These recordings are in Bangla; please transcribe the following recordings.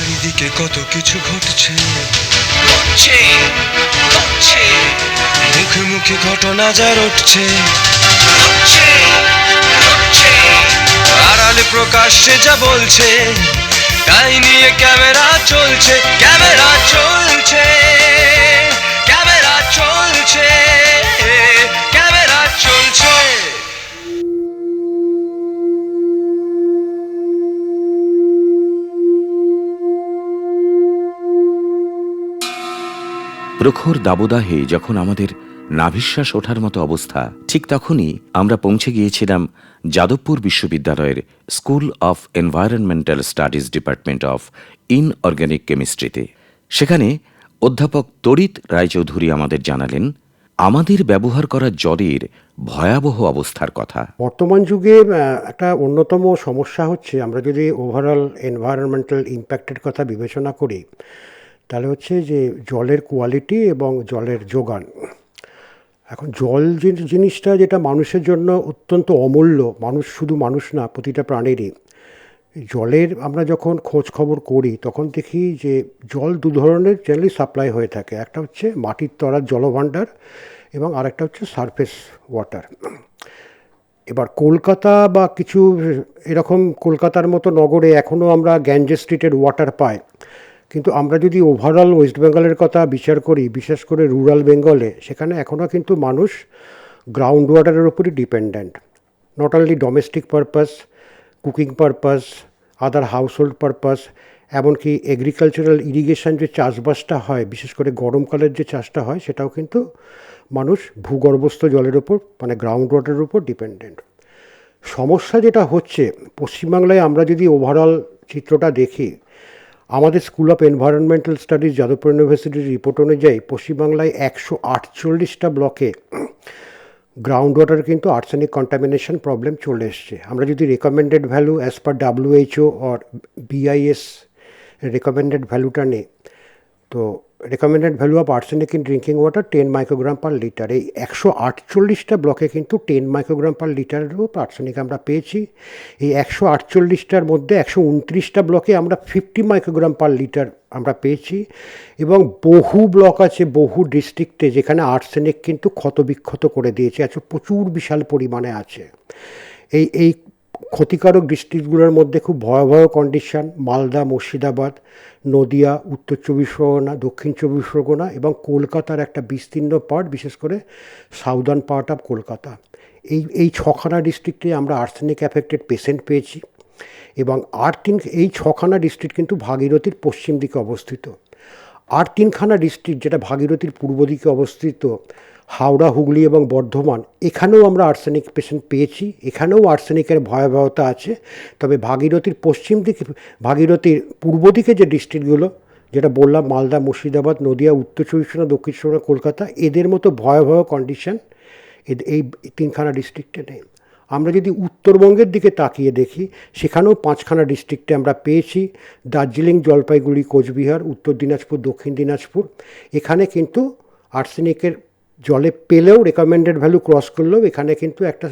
চারিদিকে কত কিছু ঘটছে। ঘটছে ঘটছে। মুখে মুখে ঘটনা যা রটছে। ঘটছে ঘটছে। আড়ালে প্রকাশ্যে যা বলছে তাই নিয়ে ক্যামেরা চলছে ক্যামেরা চলছে ক্যামেরা চলছে। প্রখর দাবদাহে যখন আমাদের নাভিশ্বাস ওঠার মতো অবস্থা, ঠিক তখনই আমরা পৌঁছে গিয়েছিলাম যাদবপুর বিশ্ববিদ্যালয়ের school of environmental studies department of inorganic কেমিস্ট্রিতে। সেখানে অধ্যাপক তড়িৎ রায়চৌধুরী আমাদের জানালেন, আমাদের ব্যবহার করা জলের ভয়াবহ অবস্থার কথা। বর্তমান যুগে একটা অন্যতম সমস্যা হচ্ছে, আমরা যদি ওভারঅল এনভায়রনমেন্টাল ইম্প্যাক্টের কথা বিবেচনা করি তাহলে হচ্ছে যে জলের কোয়ালিটি এবং জলের যোগান। এখন জল যে জিনিসটা যেটা মানুষের জন্য অত্যন্ত অমূল্য, মানুষ শুধু মানুষ না, প্রতিটা প্রাণীরই। জলের আমরা যখন খোঁজ খবর করি, তখন দেখি যে জল দু ধরনের জেনারেলি সাপ্লাই হয়ে থাকে। একটা হচ্ছে মাটির তলার জলভাণ্ডার এবং আরেকটা হচ্ছে সারফেস ওয়াটার এবার কলকাতা বা কিছু এরকম কলকাতার মতো নগরে এখনও আমরা গ্যাঞ্জে স্ট্রিটের ওয়াটার পাই। কিন্তু আমরা যদি ওভারঅল ওয়েস্ট বেঙ্গলের কথা বিচার করি, বিশেষ করে রুরাল বেঙ্গলে সেখানে এখনও কিন্তু মানুষ গ্রাউন্ড ওয়াটারের উপরই dependent not only domestic purpose cooking purpose other household purpose এমনকি এগ্রিকালচারাল ইরিগেশন যে চাষবাসটা হয়, বিশেষ করে গরমকালের যে চাষটা হয়, সেটাও কিন্তু মানুষ ভূগর্ভস্থ জলের উপর মানে গ্রাউন্ড ওয়াটারের উপর ডিপেন্ডেন্ট সমস্যা যেটা হচ্ছে, পশ্চিমবাংলায় আমরা যদি ওভারঅল চিত্রটা দেখি আমাদের school of environmental studies Jadavpur ইউনিভার্সিটির রিপোর্ট অনুযায়ী পশ্চিমবাংলায় একশো আটচল্লিশটা ব্লকে গ্রাউন্ড ওয়াটার কিন্তু আর্সেনিক কন্টামিনেশন প্রবলেম চলে এসছে। আমরা যদি recommended value as per WHO or BIS recommended ভ্যালুটা নেই, তো recommended value of arsenic in drinking water ten microgram per litre এই একশো আটচল্লিশটা ব্লকে কিন্তু টেন মাইক্রোগ্রাম পার লিটারেরও আর্সেনিক আমরা পেয়েছি। এই একশো আটচল্লিশটার মধ্যে একশো উনত্রিশটা ব্লকে আমরা ফিফটি মাইক্রোগ্রাম পার লিটার আমরা পেয়েছি। এবং বহু ব্লক আছে, বহু ডিস্ট্রিক্টে যেখানে আর্সেনিক কিন্তু ক্ষতবিক্ষত করে দিয়েছে। আছে প্রচুর বিশাল পরিমাণে আছে। এই এই ক্ষতিকারক ডিস্ট্রিক্টগুলোর মধ্যে খুব ভয়াবহ কন্ডিশন মালদা, মুর্শিদাবাদ, নদিয়া, উত্তর চব্বিশ পরগনা, দক্ষিণ চব্বিশ পরগনা এবং কলকাতার একটা বিস্তীর্ণ পার্ট বিশেষ করে সাউদার্ন পার্ট অফ কলকাতা। এই এই ছখানা ডিস্ট্রিক্টে আমরা আর্সেনিক অ্যাফেক্টেড পেশেন্ট পেয়েছি এবং আর তিন, এই ছখানা ডিস্ট্রিক্ট কিন্তু ভাগীরথীর পশ্চিম দিকে অবস্থিত। আর তিনখানা ডিস্ট্রিক্ট যেটা ভাগীরথীর পূর্ব দিকে অবস্থিত হাওড়া, হুগলি এবং বর্ধমান, এখানেও আমরা আর্সেনিক পেশেন্ট পেয়েছি, এখানেও আর্সেনিকের ভয়াবহতা আছে। তবে ভাগীরথীর পশ্চিম দিকে, ভাগীরথীর পূর্ব দিকে যে ডিস্ট্রিক্টগুলো যেটা বললাম, মালদা, মুর্শিদাবাদ, নদিয়া, উত্তর চব্বিশ পরগনা, দক্ষিণ চব্বিশ কলকাতা, এদের মতো ভয়াবহ কন্ডিশন এই তিনখানা ডিস্ট্রিক্টে নেই। আমরা যদি উত্তরবঙ্গের দিকে তাকিয়ে দেখি, সেখানেও পাঁচখানা ডিস্ট্রিক্টে আমরা পেয়েছি। দার্জিলিং, জলপাইগুড়ি, কোচবিহার, উত্তর দিনাজপুর, দক্ষিণ দিনাজপুর। এখানে কিন্তু আর্সেনিকের জলে পেলেও রেকমেন্ডেড ভ্যালু ক্রস করলেও এখানে কিন্তু একটা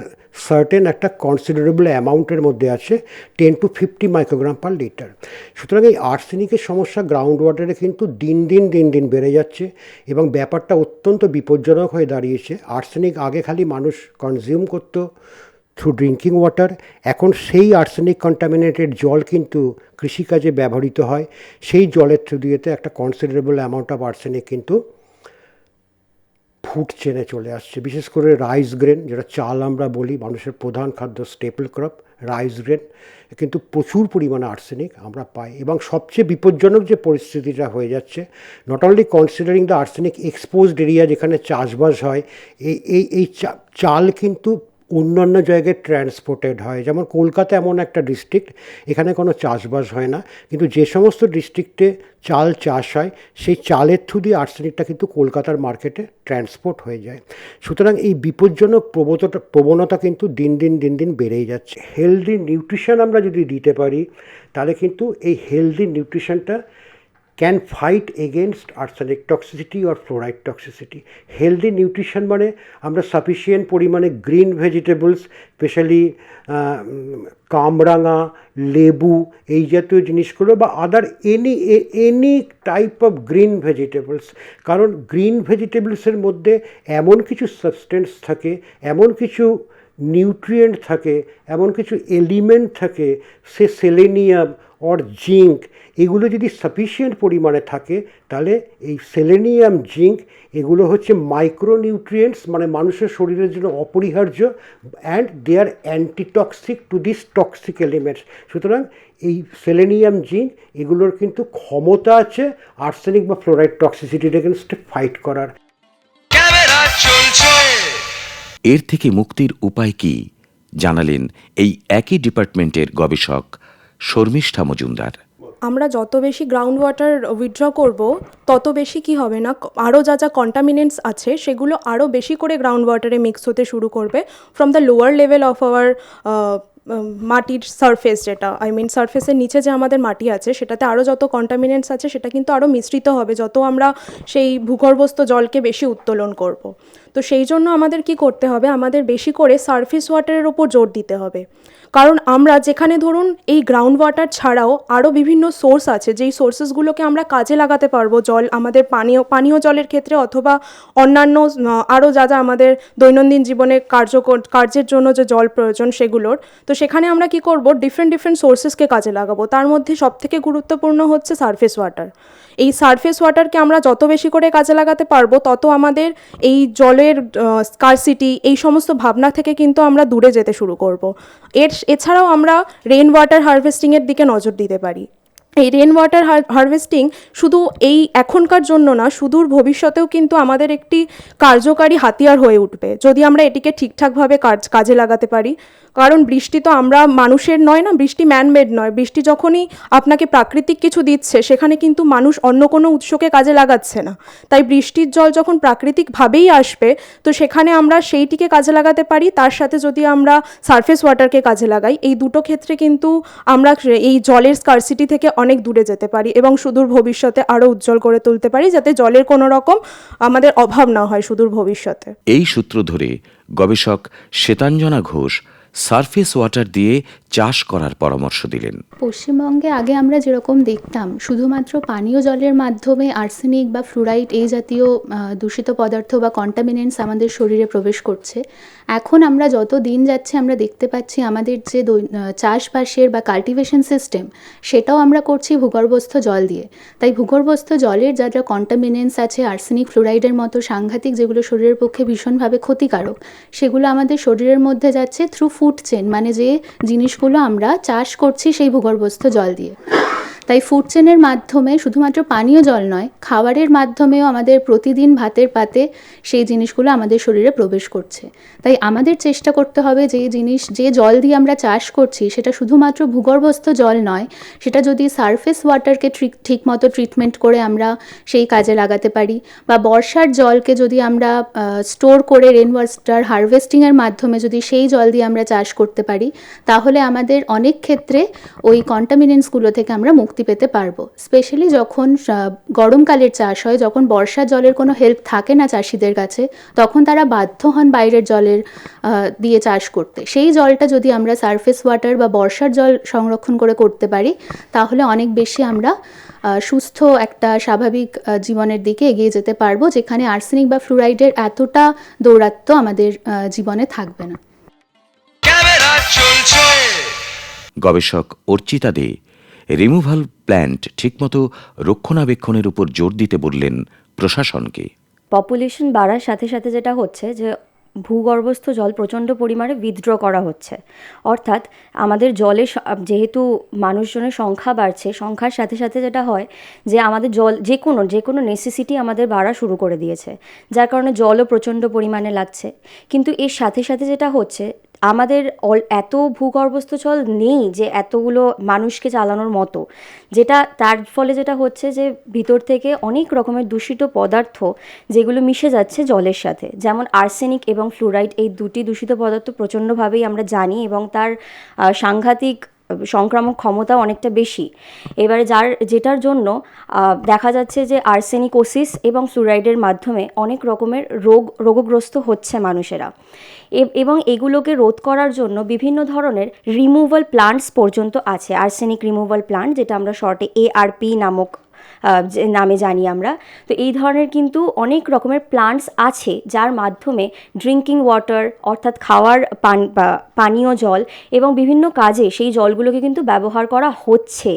সার্টেন একটা কনসিডারেবল অ্যামাউন্টের মধ্যে আছে ten to fifty microgram per litre সুতরাং এই আর্সেনিকের সমস্যা গ্রাউন্ড ওয়াটারে কিন্তু দিন দিন দিন দিন বেড়ে যাচ্ছে এবং ব্যাপারটা অত্যন্ত বিপজ্জনক হয়ে দাঁড়িয়েছে। আর্সেনিক আগে খালি মানুষ কনজিউম করতো থ্রু ড্রিঙ্কিং ওয়াটার এখন সেই আর্সেনিক কন্টামিনেটেড জল কিন্তু কৃষিকাজে ব্যবহৃত হয়। সেই জলের থ্রু দিয়েতে একটা কনসিডারেবল অ্যামাউন্ট অফ আর্সেনিক কিন্তু ফুড চেনে চলে আসছে। বিশেষ করে রাইস গ্রেন, যেটা চাল আমরা বলি, মানুষের প্রধান খাদ্য স্টেপল ক্রপ, রাইস গ্রেন, কিন্তু প্রচুর পরিমাণে আর্সেনিক আমরা পাই। এবং সবচেয়ে বিপজ্জনক যে পরিস্থিতিটা হয়ে যাচ্ছে not only considering the arsenic exposed area যেখানে চাষবাস হয়, এই এই চাল কিন্তু অন্যান্য জায়গায় ট্রান্সপোর্টেড হয়। যেমন কলকাতা এমন একটা ডিস্ট্রিক্ট এখানে কোনো চাষবাস হয় না। কিন্তু যে সমস্ত ডিস্ট্রিক্টে চাল চাষ হয়, সেই চালের থ্রু দিয়ে আর্সেনিকটা কিন্তু কলকাতার মার্কেটে ট্রান্সপোর্ট হয়ে যায়। সুতরাং এই বিপজ্জনক প্রবণতা প্রবণতা কিন্তু দিন দিন দিন দিন বেড়েই যাচ্ছে। হেলদি নিউট্রিশন আমরা যদি দিতে পারি, তাহলে কিন্তু এই healthy নিউট্রিশনটা can fight against arsenic toxicity or fluoride toxicity healthy nutrition মানে আমরা সাফিসিয়েন্ট পরিমাণে গ্রিন ভেজিটেবলস স্পেশালি কামরাঙা, লেবু, এই জাতীয় জিনিসগুলো বা other any any type of green vegetables কারণ গ্রিন ভেজিটেবলসের মধ্যে এমন কিছু সাবস্টেন্স থাকে, এমন কিছু নিউট্রিয়েন্ট থাকে, এমন কিছু এলিমেন্ট থাকে, সে সেলেনিয়াম অর জিঙ্ক এগুলো যদি সাফিসিয়েন্ট পরিমাণে থাকে তাহলে এই সেলেনিয়াম জিঙ্ক এগুলো হচ্ছে মাইক্রোনিউট্রিয়েন্টস মানে মানুষের শরীরের জন্য অপরিহার্য and they are antitoxic to this toxic elements সুতরাং এই সেলেনিয়াম জিঙ্ক এগুলোর কিন্তু ক্ষমতা আছে আর্সেনিক বা ফ্লোরাইড টক্সিসিটির এগেনস্টে ফাইট করার। ক্যামেরা চলছে। এর থেকে মুক্তির উপায় কি? জানালেন এই একই ডিপার্টমেন্টের গবেষক শর্মিষ্ঠা মজুমদার। আমরা যত বেশি গ্রাউন্ড ওয়াটার উইথড্র করব, তত বেশি কি হবে না আরও যা যা কন্টামিনেন্টস আছে, সেগুলো আরও বেশি করে গ্রাউন্ড ওয়াটারে মিক্স হতে শুরু করবে from the lower level of our মাটির সারফেস যেটা আই মিন সারফেসের নিচে যে আমাদের মাটি আছে, সেটাতে আরও যত কন্টামিনেন্টস আছে, সেটা কিন্তু আরও মিশ্রিত হবে, যত আমরা সেই ভূগর্ভস্থ জলকে বেশি উত্তোলন করব। তো সেই জন্য আমাদের কি করতে হবে? আমাদের বেশি করে সারফেস ওয়াটারের ওপর জোর দিতে হবে। কারণ আমরা যেখানে ধরুন এই গ্রাউন্ড ওয়াটার ছাড়াও আরও বিভিন্ন সোর্স আছে, যেই সোর্সেসগুলোকে আমরা কাজে লাগাতে পারব, জল, আমাদের পানীয় পানীয় জলের ক্ষেত্রে অথবা অন্যান্য আরও যা যা আমাদের দৈনন্দিন জীবনে কার্য কার্যের জন্য যে জল প্রয়োজন সেগুলোর, তো সেখানে আমরা কি করব? ডিফারেন্ট ডিফারেন্ট সোর্সেসকে কাজে লাগাবো। তার মধ্যে সবথেকে গুরুত্বপূর্ণ হচ্ছে সারফেস ওয়াটার এই সারফেস ওয়াটারকে আমরা যত বেশি করে কাজে লাগাতে পারব, তত আমাদের এই জলের স্কারসিটি এই সমস্ত ভাবনা থেকে কিন্তু আমরা দূরে যেতে শুরু করব। এর, এছাড়াও আমরা রেন ওয়াটার হারভেস্টিংয়ের দিকে নজর দিতে পারি। এই রেন ওয়াটার হারভেস্টিং শুধু এই এখনকার জন্য না, সুদূর ভবিষ্যতেও কিন্তু আমাদের একটি কার্যকারী হাতিয়ার হয়ে উঠবে। যদি আমরা এটিকে ঠিকঠাকভাবে কাজ, কাজে লাগাতে পারি কারণ বৃষ্টি তো আমরা মানুষের নয় না, বৃষ্টি ম্যানমেড নয়। বৃষ্টি যখনই আপনাকে প্রাকৃতিক কিছু দিচ্ছে, সেখানে কিন্তু মানুষ অন্য কোনো উৎসকে কাজে লাগাচ্ছে না। তাই বৃষ্টির জল যখন প্রাকৃতিকভাবেই আসবে, তো সেখানে আমরা সেইটিকে কাজে লাগাতে পারি। তার সাথে যদি আমরা সারফেস ওয়াটারকে কাজে লাগাই, এই দুটো ক্ষেত্রে কিন্তু আমরা এই জলের স্কারসিটি থেকে অনেক দূরে যেতে পারি এবং সুদূর ভবিষ্যতে আরও উজ্জ্বল করে তুলতে পারি, যাতে জলের কোনো রকম আমাদের অভাব না হয় সুদূর ভবিষ্যতে। এই সূত্র ধরে গবেষক শ্বেতাঞ্জনা ঘোষ সারফেস ওয়াটার দিয়ে চাষ করার পরামর্শ দিলেন। পশ্চিমবঙ্গে আগে আমরা যেরকম দেখতাম, শুধুমাত্র পানীয় জলের মাধ্যমে আর্সেনিক বা ফ্লুরাইড এই জাতীয় দূষিত পদার্থ বা কন্টামিনেন্টস আমাদের শরীরে প্রবেশ করছে। এখন আমরা যত দিন যাচ্ছে আমরা দেখতে পাচ্ছি আমাদের যে চাষবাসের বা কাল্টিভেশন সিস্টেম সেটাও আমরা করছি ভূগর্ভস্থ জল দিয়ে। তাই ভূগর্ভস্থ জলের যা যা কন্টামিনেন্টস আছে, আর্সেনিক ফ্লুরাইডের মতো সাংঘাতিক যেগুলো শরীরের পক্ষে ভীষণভাবে ক্ষতিকারক, সেগুলো আমাদের শরীরের মধ্যে যাচ্ছে থ্রু ফুড চেন মানে যে জিনিসগুলো আমরা চাষ করছি সেই ভূগর্ভস্থ জল দিয়ে। তাই ফুড চেনের মাধ্যমে শুধুমাত্র পানীয় জল নয়, খাবারের মাধ্যমেও আমাদের প্রতিদিন ভাতের পাতে সেই জিনিসগুলো আমাদের শরীরে প্রবেশ করছে। তাই আমাদের চেষ্টা করতে হবে যে জিনিস, যে জল দিয়ে আমরা চাষ করছি, সেটা শুধুমাত্র ভূগর্ভস্থ জল নয়, সেটা যদি সারফেস ওয়াটারকে ঠিক মতো ট্রিটমেন্ট করে আমরা সেই কাজে লাগাতে পারি বা বর্ষার জলকে যদি আমরা স্টোর করে রেন ওয়াটার হারভেস্টিংয়ের মাধ্যমে যদি সেই জল দিয়ে আমরা চাষ করতে পারি, তাহলে আমাদের অনেক ক্ষেত্রে ওই কন্টামিনেন্টসগুলো থেকে আমরা মুক্তি পেতে পারব। স্পেশালি যখন গরমকালের চাষ হয় যখন বর্ষার জলের কোনো হেল্প থাকে না চাষিদের কাছে তখন তারা বাধ্য হন বাইরের জলের দিয়ে চাষ করতে। সেই জলটা যদি আমরা সারফেস ওয়াটার বা বর্ষার জল সংরক্ষণ করে করতে পারি তাহলে অনেক বেশি আমরা সুস্থ একটা স্বাভাবিক জীবনের দিকে এগিয়ে যেতে পারব যেখানে আর্সেনিক বা ফ্লুরাইডের এতটা দৌরাত্ম্য আমাদের জীবনে থাকবে না। গবেষক অর্চিতা দে রিমুভাল প্ল্যান্ট ঠিকমতো রক্ষণাবেক্ষণের উপর জোর দিতে বললেন প্রশাসনকে। পপুলেশন বাড়ার সাথে সাথে যেটা হচ্ছে যে, ভূগর্ভস্থ জল প্রচণ্ড পরিমাণে উইথড্র করা হচ্ছে। অর্থাৎ আমাদের জলে যেহেতু মানুষজনের সংখ্যা বাড়ছে, সংখ্যার সাথে সাথে যেটা হয় যে, আমাদের জল যে কোনো যে কোনো নেসেসিটি আমাদের বাড়া শুরু করে দিয়েছে। যার কারণে জলও প্রচণ্ড পরিমাণে লাগছে। কিন্তু এর সাথে সাথে যেটা হচ্ছে আমাদের অল এত ভূগর্ভস্থ জল নেই যে এতগুলো মানুষকে চালানোর মতো। যেটা তার ফলে যেটা হচ্ছে যে ভিতর থেকে অনেক রকমের দূষিত পদার্থ যেগুলো মিশে যাচ্ছে জলের সাথে। যেমন আর্সেনিক এবং ফ্লুরাইড এই দুটি দূষিত পদার্থ প্রচণ্ডভাবেই আমরা জানি এবং তার সাংঘাতিক সংক্রামক ক্ষমতা অনেকটা বেশি। এবারে যার, যেটার জন্য দেখা যাচ্ছে যে আর্সেনিকোসিস এবং সুরাইডের মাধ্যমে অনেক রকমের রোগ, রোগগ্রস্ত হচ্ছে মানুষেরা। এবং এগুলোকে রোধ করার জন্য বিভিন্ন ধরনের রিমুভাল প্লান্টস পর্যন্ত আছে। আর্সেনিক রিমুভাল প্লান্ট যেটা আমরা শর্টে এআরপি নামক নামে জানি আমরা। তো এই ধরনের কিন্তু অনেক রকমের প্লান্টস আছে, যার মাধ্যমে ড্রিঙ্কিং ওয়াটার অর্থাৎ খাওয়ার পান পানীয় জল এবং বিভিন্ন কাজে সেই জলগুলোকে কিন্তু ব্যবহার করা হচ্ছে।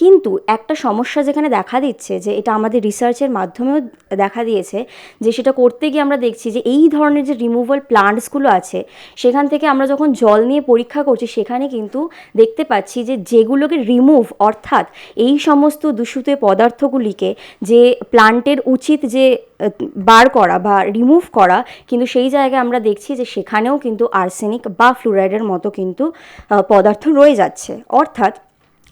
কিন্তু একটা সমস্যা যেখানে দেখা দিচ্ছে যে এটা আমাদের রিসার্চের মাধ্যমেও দেখা দিয়েছে যে সেটা করতে গিয়ে আমরা দেখছি যে এই ধরনের যে রিমুভাল প্লান্টসগুলো আছে, সেখান থেকে আমরা যখন জল নিয়ে পরীক্ষা করছি, সেখানে কিন্তু দেখতে পাচ্ছি যে যেগুলোকে রিমুভ অর্থাৎ এই সমস্ত দূষিত পদার্থগুলিকে যে প্লান্টের উচিত যে বার করা বা রিমুভ করা, কিন্তু সেই জায়গায় আমরা দেখছি যে সেখানেও কিন্তু আর্সেনিক বা ফ্লুরাইডের মতো কিন্তু পদার্থ রয়ে যাচ্ছে। অর্থাৎ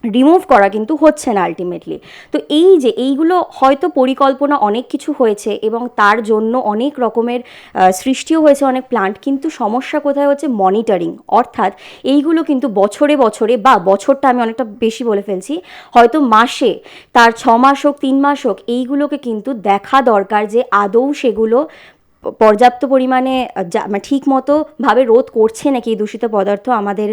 রিমুভ করা কিন্তু হচ্ছে না আলটিমেটলি তো এই যে এইগুলো হয়তো পরিকল্পনা অনেক কিছু হয়েছে এবং তার জন্য অনেক রকমের সৃষ্টিও হয়েছে অনেক প্লান্ট কিন্তু সমস্যা কোথায় হচ্ছে? মনিটরিং অর্থাৎ এইগুলো কিন্তু বছরে বছরে বা বছরটা আমি অনেকটা বেশি বলে ফেলছি, হয়তো মাসে, তার ছ মাস হোক, তিন মাস হোক, এইগুলোকে কিন্তু দেখা দরকার যে আদৌ সেগুলো পর্যাপ্ত পরিমাণে মানে ঠিক মতো ভাবে রোধ করছে নাকি এই দূষিত পদার্থ আমাদের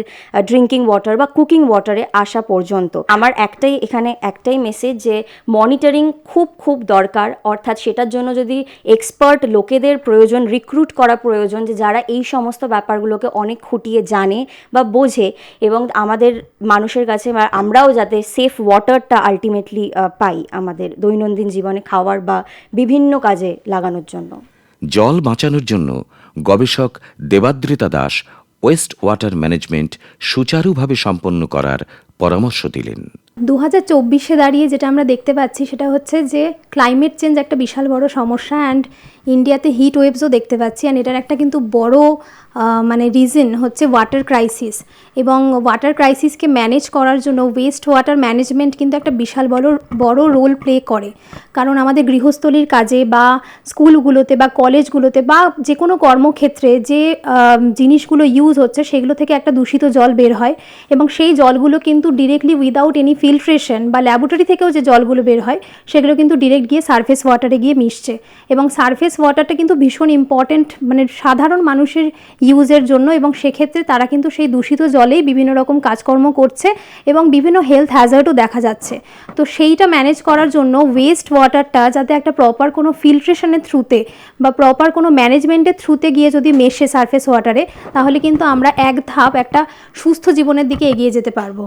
ড্রিঙ্কিং ওয়াটার বা কুকিং ওয়াটারে আসা পর্যন্ত। আমার একটাই, এখানে একটাই মেসেজ যে মনিটরিং খুব খুব দরকার। অর্থাৎ সেটার জন্য যদি এক্সপার্ট লোকেদের প্রয়োজন রিক্রুট করা প্রয়োজন, যে যারা এই সমস্ত ব্যাপারগুলোকে অনেক খুঁটিয়ে জানে বা বোঝে এবং আমাদের মানুষের কাছে আমরাও যাতে সেফ ওয়াটারটা আলটিমেটলি পাই আমাদের দৈনন্দিন জীবনে খাওয়ার বা বিভিন্ন কাজে লাগানোর জন্য। জল বাঁচানোর জন্য গবেষক Debadrita Das waste water management সুচারুভাবে সম্পন্ন করার পরামর্শ দিলেন। দু হাজার চব্বিশে দাঁড়িয়ে যেটা আমরা দেখতে পাচ্ছি সেটা হচ্ছে যে ক্লাইমেট চেঞ্জ একটা বিশাল বড় সমস্যা অ্যান্ড ইন্ডিয়াতে হিট ওয়েভসও দেখতে পাচ্ছি অ্যান্ড এটার একটা কিন্তু বড় মানে রিজন হচ্ছে ওয়াটার ক্রাইসিস এবং ওয়াটার ক্রাইসিসকে ম্যানেজ করার জন্য ওয়েস্ট ওয়াটার ম্যানেজমেন্ট কিন্তু একটা বিশাল বড় বড় রোল প্লে করে। কারণ আমাদের গৃহস্থলীর কাজে বা স্কুলগুলোতে বা কলেজগুলোতে বা যে কোনো কর্মক্ষেত্রে যে জিনিসগুলো ইউজ হচ্ছে সেগুলো থেকে একটা দূষিত জল বের হয় এবং সেই জলগুলো কিন্তু ডিরেক্টলি উইদাউট এনি ফিল্ট্রেশন বা ল্যাবরেটরি থেকেও যে জলগুলো বের হয়, সেগুলো কিন্তু ডিরেক্ট গিয়ে সারফেস ওয়াটারে গিয়ে মিশছে। এবং সারফেস ওয়াটারটা কিন্তু ভীষণ ইম্পর্ট্যান্ট মানে সাধারণ মানুষের ইউজের জন্য এবং সেক্ষেত্রে তারা কিন্তু সেই দূষিত জলেই বিভিন্ন রকম কাজকর্ম করছে এবং বিভিন্ন হেলথ হ্যাজার্ডও দেখা যাচ্ছে। তো সেইটা ম্যানেজ করার জন্য ওয়েস্ট ওয়াটারটা যাতে একটা প্রপার কোনো ফিল্ট্রেশনের থ্রুতে বা প্রপার কোনো ম্যানেজমেন্টের থ্রুতে গিয়ে যদি মেশে সারফেস ওয়াটারে তাহলে কিন্তু আমরা এক ধাপ একটা সুস্থ জীবনের দিকে এগিয়ে যেতে পারব।